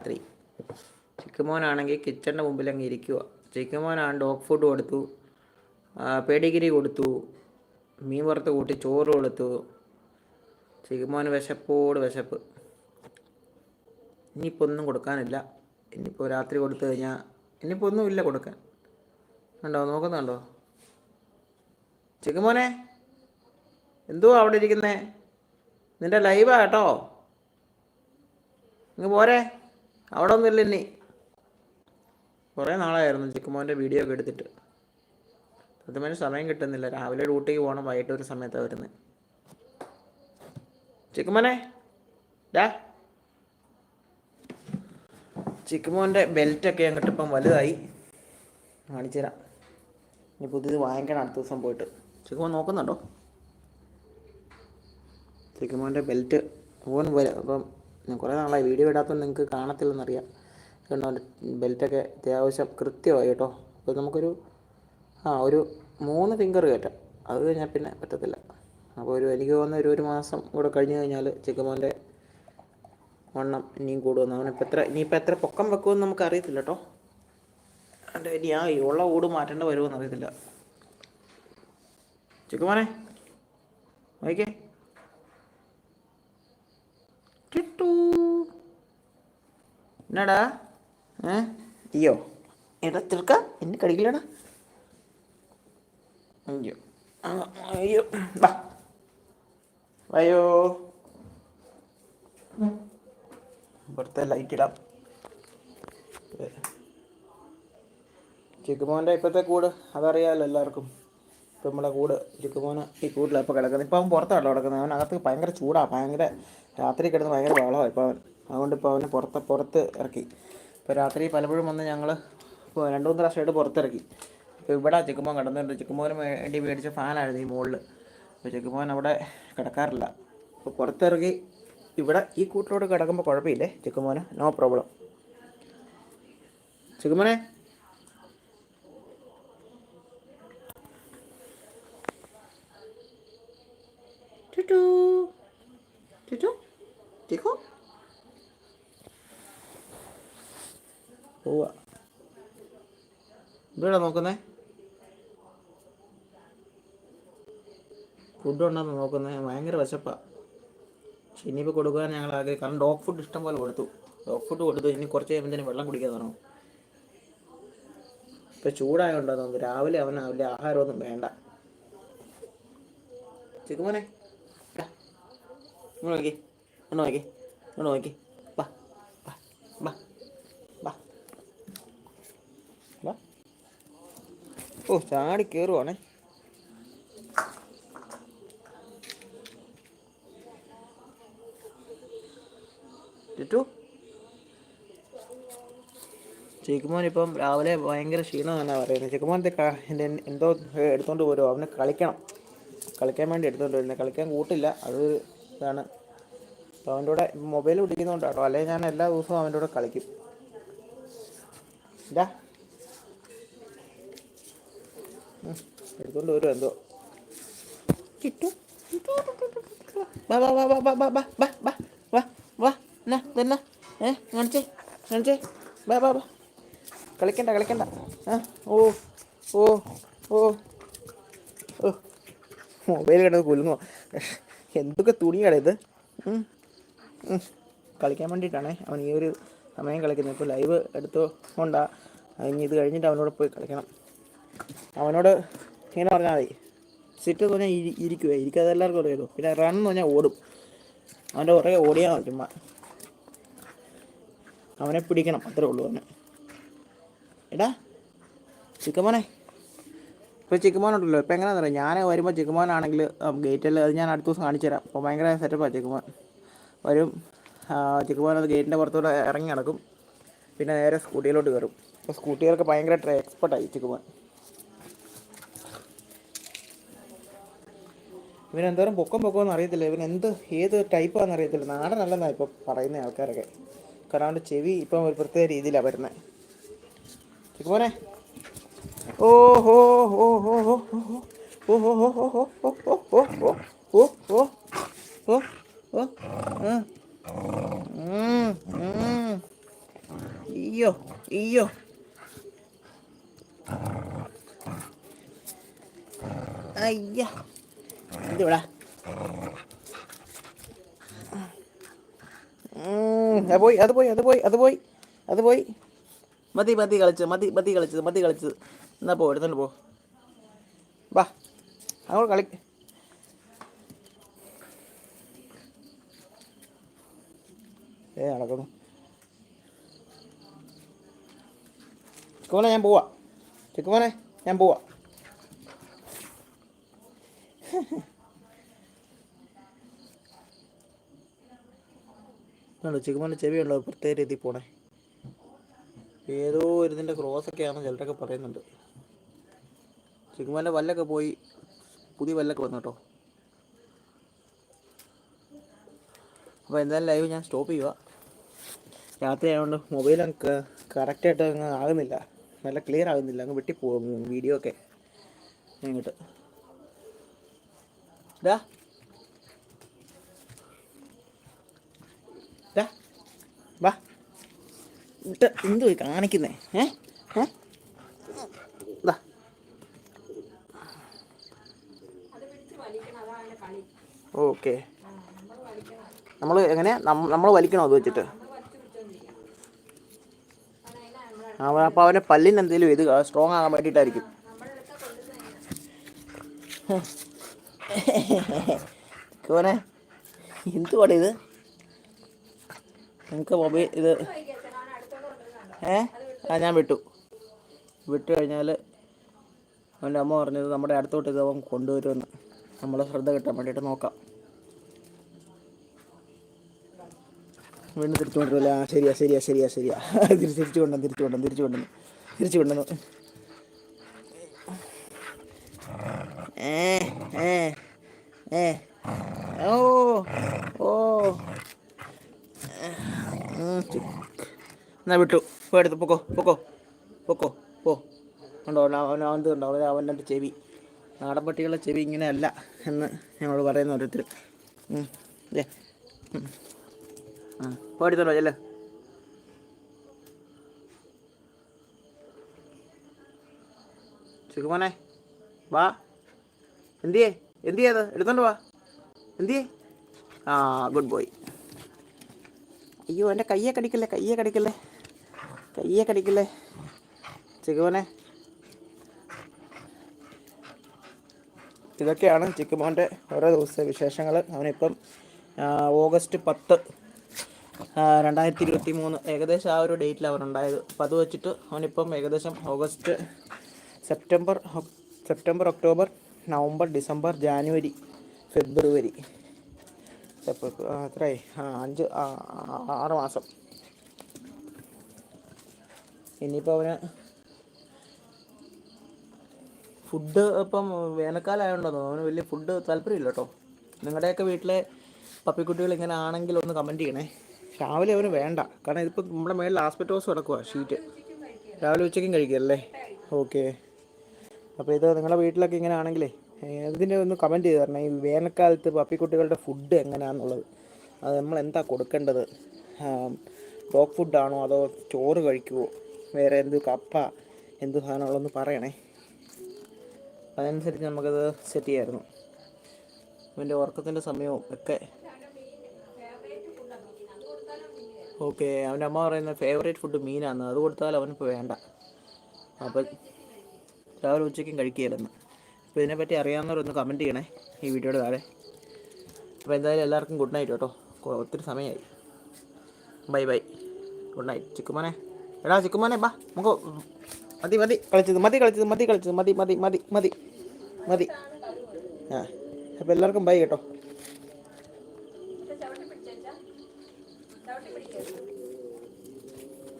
രാത്രി. ചിക്കുമോനാണെങ്കിൽ കിച്ചണിന്റെ മുമ്പിൽ അങ്ങ് ഇരിക്കുക ചിക്കുമോനാണ് ഡോഗ് ഫുഡ് കൊടുത്തു പേടിഗിരി കൊടുത്തു മീൻ വറുത്ത് കൂട്ടി ചോറ് കൊടുത്തു. ചിക്കുമോന് വിശപ്പോട് വിശപ്പ്. ഇനിയിപ്പോൾ ഒന്നും കൊടുക്കാനില്ല. ഇനിയിപ്പോൾ രാത്രി കൊടുത്തു കഴിഞ്ഞാൽ ഇനിയിപ്പോൾ ഒന്നും ഇല്ല കൊടുക്കാൻ. ഉണ്ടോ നോക്കുന്നുണ്ടോ? ചിക്കുമോനെ എന്തോ അവിടെ ഇരിക്കുന്നേ? നിന്റെ ലൈവാ കേട്ടോ? ഇങ്ങ് പോരെ. അവിടെ ഒന്നുമില്ല ഇനി കുറേ നാളായിരുന്നു ചിക്കുമോന്റെ വീഡിയോ ഒക്കെ എടുത്തിട്ട്. അതുമായി സമയം കിട്ടുന്നില്ല. രാവിലെ ഡ്യൂട്ടിക്ക് പോകണം വൈകിട്ട് ഒരു സമയത്താണ് വരുന്നത് ചിക്കുമോനെ ഡാ. ചിക്കുമോന്റെ ബെൽറ്റൊക്കെ അങ്ങോട്ട് ഇപ്പം വലുതായി. കാണിച്ചു തരാം. ഇനി പുതിയത് വാങ്ങിക്കണം അടുത്ത ദിവസം പോയിട്ട്. ചിക്കുമോൻ നോക്കുന്നുണ്ടോ? ചിക്കുമോന്റെ ബെൽറ്റ് ഓൻ വരും അപ്പം ഞാൻ കുറേ നാളായി വീഡിയോ ഇടാത്തതുകൊണ്ട് നിങ്ങൾക്ക് കാണത്തില്ലെന്നറിയാം. കണ്ടോ ബെൽറ്റൊക്കെ അത്യാവശ്യം കൃത്യമായി കേട്ടോ. അപ്പോൾ നമുക്കൊരു ആ ഒരു മൂന്ന് ഫിംഗർ കയറ്റാം. അത് കഴിഞ്ഞാൽ പിന്നെ പറ്റത്തില്ല. അപ്പോൾ ഒരു എനിക്ക് തോന്നുന്ന ഒരു ഒരു മാസം കൂടെ കഴിഞ്ഞ് കഴിഞ്ഞാൽ ചിക്കുമോന്റെ വണ്ണം ഇനിയും കൂടുമെന്ന്. അവനിപ്പോൾ എത്ര ഇനിയിപ്പോൾ എത്ര പൊക്കം വെക്കുമെന്ന് നമുക്ക് അറിയത്തില്ല കേട്ടോ. അതിന്റെ ഇനി ആ ഉള്ള ഊട് മാറ്റേണ്ട വരുമെന്ന് അറിയത്തില്ല ചെക്കുമോനെ നോക്കിക്കേ കിട്ടൂ എന്നാടാ? ഏ? അയ്യോ. എടാ തീർക്ക എന്നെ കടിക്കില്ലടാ. അയ്യോ. അയ്യോ. വാ. വയോ. ഇവിടുത്തെ ലൈറ്റ് ഇടാം. ചിക്കുമോന്റെ ഇപ്പോഴത്തെ കൂട് അതറിയാമല്ലോ എല്ലാവർക്കും. ഇപ്പം നമ്മുടെ കൂട് ചിക്കുമോന് ഈ കൂട്ടിലാണ് ഇപ്പോൾ കിടക്കുന്നത്. ഇപ്പം അവൻ പുറത്താണ് കിടക്കുന്നത്. അവൻ അകത്ത് ഭയങ്കര ചൂടാണ് ഭയങ്കര രാത്രി കിടന്ന് ഭയങ്കര വളമാണ് ഇപ്പോൾ അവൻ. അതുകൊണ്ട് ഇപ്പോൾ അവന് പുറത്ത് പുറത്ത് ഇറക്കി. ഇപ്പോൾ രാത്രി പലപ്പോഴും വന്ന് ഞങ്ങൾ ഇപ്പോൾ രണ്ട് മൂന്ന് പ്രാവശ്യമായിട്ട് പുറത്തിറക്കി ഇപ്പോൾ ഇവിടെ ചിക്കുമോൻ കിടന്നുണ്ട്. ചിക്കുമോന് വേണ്ടി മേടിച്ച ഫാനായിരുന്നു ഈ മുകളിൽ അപ്പോൾ ചിക്കുമോൻ അവിടെ കിടക്കാറില്ല. അപ്പോൾ പുറത്തിറങ്ങി ഇവിടെ ഈ കൂട്ടിലോട്ട് കിടക്കുമ്പോൾ കുഴപ്പമില്ലേ? ചിക്കുമോന്? No problem. ചിക്കുമോനെ? ടുട്ടു ടുട്ടു ചിക്കു പോവാ ഇവിടെ നോക്കുന്നേ ഫുഡ് ഉണ്ടെന്ന് നോക്കുന്നേ ഭയങ്കര വിശപ്പാ. പക്ഷെ ഇനിയിപ്പോൾ കൊടുക്കാൻ ഞങ്ങൾ ആകെ കാരണം ഡോഗ് ഫുഡ് ഇഷ്ടം പോലെ കൊടുത്തു. ഡോഗ് ഫുഡ് കൊടുത്തു. ഇനി കുറച്ച് കഴിയുമ്പോൾ വെള്ളം കുടിക്കാൻ തുടങ്ങും. ഇപ്പം ചൂടായോണ്ടോ തോന്നുന്നു. രാവിലെ അവന് വലിയ ആഹാരമൊന്നും വേണ്ട. ചിക്കുമോനെ. ഇങ്ങോട്ട് നോക്കി ഇങ്ങോട്ട് നോക്കി ഇങ്ങോട്ട് നോക്കി വാ വാ വാ വാ വാ ഓ ചാടി കയറുവാണേ ടിറ്റു? ചിക്കുമോൻ ഇപ്പം രാവിലെ ഭയങ്കര ക്ഷീണമെന്നാണ് പറയുന്നത് ചിക്കുമോനത്തെ എന്റെ എന്തോ എടുത്തോണ്ട് പോരുമോ അവന് കളിക്കണം. കളിക്കാൻ വേണ്ടി എടുത്തോണ്ട് വരുന്നത് കളിക്കാൻ കൂട്ടില്ല. അത് ഇതാണ്. അപ്പോൾ അവന്റെ കൂടെ മൊബൈൽ പിടിക്കുന്നുണ്ട് കേട്ടോ അല്ലെങ്കിൽ ഞാൻ എല്ലാ ദിവസവും അവന്റെ കൂടെ കളിക്കും. ഇതാ. എടുത്തോണ്ട് വരും എന്തോ. ചിറ്റു വാ വാ വാ വാ വാ വാ വാ വാ വാ വാ. വാ എന്നാ ഇതെന്നാ? ഏ കാണിച്ചേ കാണിച്ചേ. വാ വാ വാ. കളിക്കണ്ട കളിക്കണ്ട. ആ ഓ ഓ ഓ. ഓ മൊബൈൽ കിടന്ന് കുലുങ്ങോ എന്തൊക്കെ തുണിയാണ് ഇത്. കളിക്കാൻ വേണ്ടിയിട്ടാണേ അവൻ ഈ ഒരു സമയം കളിക്കുന്നത്. ഇപ്പോൾ ലൈവ് എടുത്തോ കൊണ്ടാ. ഇനി ഇത് കഴിഞ്ഞിട്ട് അവനോട് പോയി കളിക്കണം. അവനോട് ഇങ്ങനെ പറഞ്ഞാൽ മതി. സിറ്റ് എന്ന് പറഞ്ഞാൽ ഇരി ഇരിക്കുക ഇരിക്കാതെ എല്ലാവർക്കും അറിയാലോ. പിന്നെ റൺ എന്ന് പറഞ്ഞാൽ ഓടും. അവന്റെ പുറകെ ഓടിയാൽ മതി ചുമ്മാ. അവനെ പിടിക്കണം. അത്രേ ഉള്ളൂ അവന്. എടാ ചിക്കമോനെ ഇപ്പോൾ ചിക്കുമോനുണ്ടല്ലോ ഇപ്പോൾ എങ്ങനെയാണെന്ന് അറിയാം? ഞാൻ വരുമ്പോൾ ചിക്കുമോനാണെങ്കിൽ ഗേറ്റിൽ അത് ഞാൻ അടുത്ത ദിവസം കാണിച്ചു തരാം അപ്പോൾ ഭയങ്കര സെറ്റപ്പാണ് ചിക്കുമോൻ. വരും ചിക്കുമോൻ അത് ഗേറ്റിന്റെ പുറത്തൂടെ ഇറങ്ങി നടക്കും. പിന്നെ നേരെ സ്കൂട്ടിയിലോട്ട് കയറും. അപ്പോൾ സ്കൂട്ടികൾക്ക് ഭയങ്കര എക്സ്പെർട്ടായി ചിക്കുമോൻ. ഇവൻ എന്തോരം പൊക്കം പൊക്കമെന്ന് അറിയത്തില്ല. ഇവൻ എന്ത് ഏത് ടൈപ്പാണെന്ന് അറിയത്തില്ല. നാടൻ അല്ലെന്നാണ് ഇപ്പോൾ പറയുന്ന ആൾക്കാരൊക്കെ. കാരണം അവന്റെ ചെവി ഇപ്പം ഒരു പ്രത്യേക രീതിയിലാണ് വരുന്നത് ചിക്കുമോനെ ഓ ഹോ ഹോ ഹോ ഹോ ഹോ ഹോ ഹോ ഹോ ഹോ ഹോ ഹോ ഹോ ഹോ ഹോ ഹോ ഹോ ആ ഉം, ഉം. അയ്യോ അയ്യോ അയ്യ എന്തുവിടാ അത് പോയി അത് പോയി അത് പോയി അത് പോയി അത് പോയി മതി മതി കളിച്ചത് മതി മതി കളിച്ചത് മതി കളിച്ചത് എന്നാ പോ എടുത്തോണ്ട് പോ. വാ അങ്ങോട്ട് കളി. ഏ നടക്കുന്നു. ചിക്കുമോനെ ഞാൻ പോവാ. ചിക്കുമോനെ ഞാൻ പോവാ. ചിക്കുമോന്റെ ചെവിയുണ്ടോ? പ്രത്യേക രീതിയിൽ പോണേ. ഏതോ ഇതിന്റെ ക്രോസൊക്കെയാണെന്ന് ചിലരൊക്കെ പറയുന്നുണ്ട്. ചിക്കുമോന്റെ വല്ലൊക്കെ പോയി പുതിയ വല്ലൊക്കെ വന്നു കേട്ടോ. അപ്പോൾ എന്തായാലും ലൈവ് ഞാൻ സ്റ്റോപ്പ് ചെയ്യുക. രാത്രി ആയതുകൊണ്ട് അങ്ങ് കറക്റ്റായിട്ട് അങ്ങ് ആകുന്നില്ല. നല്ല ക്ലിയർ ആകുന്നില്ല. അങ്ങ് വെട്ടിപ്പോകും വീഡിയോ ഒക്കെ. ഇങ്ങോട്ട്. ഇതാ ഇട്ട് എന്ത് കാണിക്കുന്നേ? ഏ? ഏ? ദാ. ഓക്കെ. നമ്മൾ എങ്ങനെ? നമ്മൾ വലിക്കണോ അത് വെച്ചിട്ട്? അവൻ അപ്പോൾ അവന്റെ പല്ലിന് എന്തെങ്കിലും ഇത് സ്ട്രോങ് ആകാൻ വേണ്ടിയിട്ടായിരിക്കും. കോനെ എന്തുവാടെ ഇത്? നിങ്ങൾക്ക് മൊബൈൽ ഇത് ഏ? ആ ഞാൻ വിട്ടു. വിട്ടു കഴിഞ്ഞാൽ അവന്റെ അമ്മ പറഞ്ഞത് നമ്മുടെ അടുത്തോട്ട് ഇത് അവൻ കൊണ്ടുവരുമെന്ന്. നമ്മളെ ശ്രദ്ധ കിട്ടാൻ വേണ്ടിയിട്ട് നോക്കാം. വീണ്ടും തിരിച്ചു കൊണ്ടുവരില്ല ആ ശരിയാ ശരിയാ ശരിയാ ശരിയാ. തിരിച്ച് തിരിച്ചു കൊണ്ടുവന്നു തിരിച്ചു കൊണ്ടുവന്നു തിരിച്ചു കൊണ്ടുവന്നു തിരിച്ചു കൊണ്ടുവന്നു ഏ ഏ ഏ. ഓ ഓ. എന്നാ വിട്ടു. എടുത്ത് പൊക്കോ പൊക്കോ പൊക്കോ പോ. ഉണ്ടോ അവൻ അവൻ ഉണ്ടോ അവൻ അവന്റെ ചെവി. നാടൻ പട്ടികളുടെ ചെവി ഇങ്ങനെയല്ല എന്ന് ഞങ്ങളോട് പറയുന്ന ഓരോരുത്തർ. ഉം, പോയെടുത്തോളൂ ചെല്ലേ. സുഖമോനെ വാ. എന്തിയേ? എന്തിയേ അത്? എടുത്തോണ്ട് വാ. എന്തിയേ? ആ ഗുഡ് ബോയ് അയ്യോ എന്റെ കയ്യെ കടിക്കല്ലേ കയ്യെ കടിക്കല്ലേ കയ്യെ കടിക്കല്ലേ. ചിക്കുമോനെ ഇതൊക്കെയാണ് ചിക്കുമോന്റെ ഓരോ ദിവസത്തെ വിശേഷങ്ങൾ അവനിപ്പം ഓഗസ്റ്റ് പത്ത് രണ്ടായിരത്തി ഇരുപത്തി മൂന്ന് ഏകദേശം ആ ഒരു ഡേറ്റിൽ അവനുണ്ടായത് അപ്പം അത് വെച്ചിട്ട് അവനിപ്പം ഏകദേശം August September September October November December January February. എത്രയായി അഞ്ച് ആറ് മാസം. ഇനിയിപ്പോൾ അവന് ഫുഡ് ഇപ്പം വേനൽക്കാലം അവന് വലിയ ഫുഡ് താല്പര്യമില്ല കേട്ടോ. നിങ്ങളുടെയൊക്കെ വീട്ടിലെ പപ്പിക്കുട്ടികൾ ഇങ്ങനെ ആണെങ്കിൽ ഒന്ന് കമന്റ് ചെയ്യണേ. രാവിലെ അവന് വേണ്ട. കാരണം ഇതിപ്പോൾ നമ്മുടെ മേളിൽ ആസ്പെറ്റോസ് കിടക്കുക ഷീറ്റ് രാവിലെ ഉച്ചയ്ക്കും കഴിക്കല്ലേ? ഓക്കെ അപ്പോൾ ഇത് നിങ്ങളുടെ വീട്ടിലൊക്കെ ഇങ്ങനെ ആണെങ്കിലേ ഇതിന്റെ ഒന്ന് കമന്റ് ചെയ്ത് തരണം. ഈ വേനൽക്കാലത്ത് പപ്പിക്കുട്ടികളുടെ ഫുഡ് എങ്ങനെയാണെന്നുള്ളത് അത് നമ്മൾ എന്താ കൊടുക്കേണ്ടത്? ഡോഗ് ഫുഡാണോ അതോ ചോറ് കഴിക്കുമോ വേറെ എന്ത് കപ്പ എന്ത് സാധനമുള്ളതെന്ന് പറയണേ. അതനുസരിച്ച് നമുക്കത് സെറ്റ് ചെയ്യായിരുന്നു. അവന്റെ ഉറക്കത്തിന്റെ സമയവും ഒക്കെ ഓക്കെ അവന്റെ അമ്മ പറയുന്ന ഫേവറേറ്റ് ഫുഡ് മീനാണ് അത് കൊടുത്താൽ അവനിപ്പോൾ വേണ്ട. അപ്പം രാവിലെ ഉച്ചയ്ക്കും കഴിക്കുകയില്ലെന്ന് അപ്പോൾ ഇതിനെപ്പറ്റി അറിയാവുന്നവരൊന്ന് കമന്റ് ചെയ്യണേ ഈ വീഡിയോയുടെ താഴെ. അപ്പോൾ എന്തായാലും എല്ലാവർക്കും ഗുഡ് നൈറ്റ് കേട്ടോ. ഒത്തിരി സമയമായി. ബൈ ബൈ ഗുഡ് നൈറ്റ് ചിക്കുമോനെ. എടാ ചിക്കുമോനെ ബാ. നമുക്ക് മതി മതി. കളിച്ചത് മതി കളിച്ചത് മതി കളിച്ചത് മതി മതി മതി മതി. മതി ആ. അപ്പോൾ എല്ലാവർക്കും ബൈ കേട്ടോ.